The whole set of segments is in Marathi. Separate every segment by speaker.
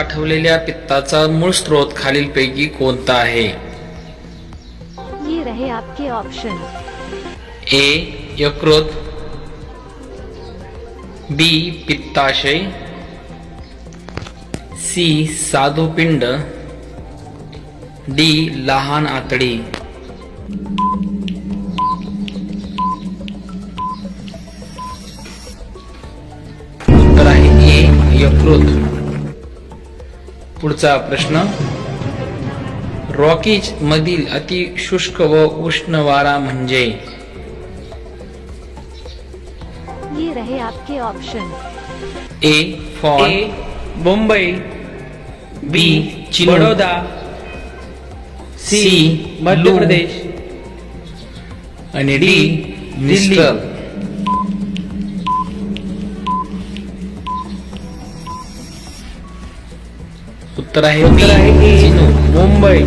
Speaker 1: आठवलेल्या पित्ताचा मूळ स्रोत खालीलपैकी कोणता आहे?
Speaker 2: ये रहे आपके ऑप्शन
Speaker 1: ए यकृत. बी पित्ताशय. सी साधुपिंड. डी लहान आतडी. उत्तर आहे ए यकृत. पुढचा प्रश्न. रॉकीज मधील अति शुष्क व उष्ण वारा म्हणजे?
Speaker 2: ये रहे आपके option
Speaker 1: A
Speaker 3: A Mumbai.
Speaker 1: B
Speaker 3: Baroda.
Speaker 1: C
Speaker 3: Madhya Pradesh.
Speaker 1: आणि डी
Speaker 3: दिल्ली.
Speaker 1: उत्तर आहे
Speaker 3: उत्तर
Speaker 1: बी,
Speaker 3: आहे ए
Speaker 1: चिनू
Speaker 3: मुंबई.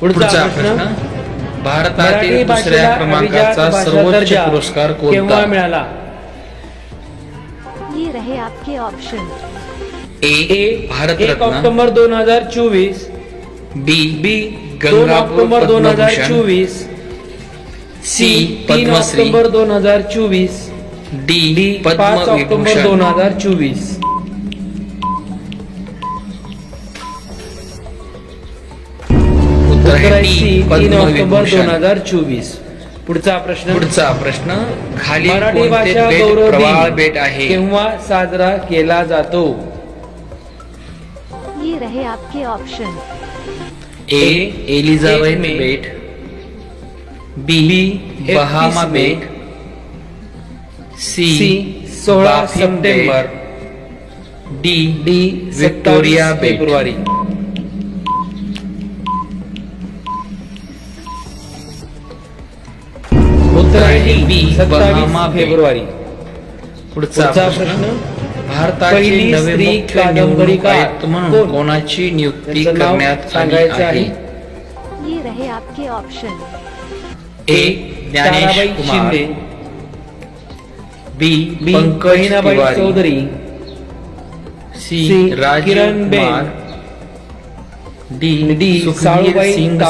Speaker 1: पुढचा प्रश्न. भारतातील दुसऱ्या क्रमांकाचा सर्वोच्च पुरस्कार कोणता?
Speaker 3: मिळाला?
Speaker 2: ये रहे आपके ऑप्शन
Speaker 1: ए
Speaker 3: एक
Speaker 1: भारतरत्न.
Speaker 3: ऑक्टोबर दोन हजार चोवीस.
Speaker 1: बी
Speaker 3: बी दोन
Speaker 1: गंगापूर
Speaker 3: ऑक्टोबर दोन हजार चोवीस.
Speaker 1: सी
Speaker 3: तीन
Speaker 1: पद्मश्री.
Speaker 3: ऑक्टोबर दोन हजार चोवीस.
Speaker 1: डी
Speaker 3: डी पाच ऑक्टोबर दोन हजार चोवीस. तीन ऑक्टोबर दोन हजार चोवीस. पुढचा प्रश्न.
Speaker 1: पुढचा प्रश्न खाली
Speaker 3: मराठी भाषा
Speaker 1: बेट
Speaker 3: गौरव
Speaker 1: बेट आहे?
Speaker 3: केव्हा साजरा केला जातो?
Speaker 2: ये रहे आपके option
Speaker 1: A Elizabeth. Bait. B Bahama
Speaker 3: 31 May.
Speaker 1: Bait. C
Speaker 3: सोळा सप्टेंबर.
Speaker 1: डी
Speaker 3: डी
Speaker 1: बेट.
Speaker 3: फेब्रुवारी. सत्तावीस. फेब्रुवारी.
Speaker 1: पुढचा प्रश्न भारताची
Speaker 3: पहिली
Speaker 1: नवे
Speaker 3: कादंबरीकार
Speaker 1: म्हणून
Speaker 3: कोण?
Speaker 1: कोणाची नियुक्ती करण्यात आली
Speaker 3: सांगायचं
Speaker 1: आहे.
Speaker 3: आहे?
Speaker 2: ये रहे आपके option
Speaker 1: A Dnyanesh Kumar. B
Speaker 3: B
Speaker 1: Pankaj
Speaker 3: Bahinabai Chaudhari.
Speaker 1: C Rajiv
Speaker 3: Kiran Ben.
Speaker 1: Kumar. D
Speaker 3: D Salubai
Speaker 1: Singh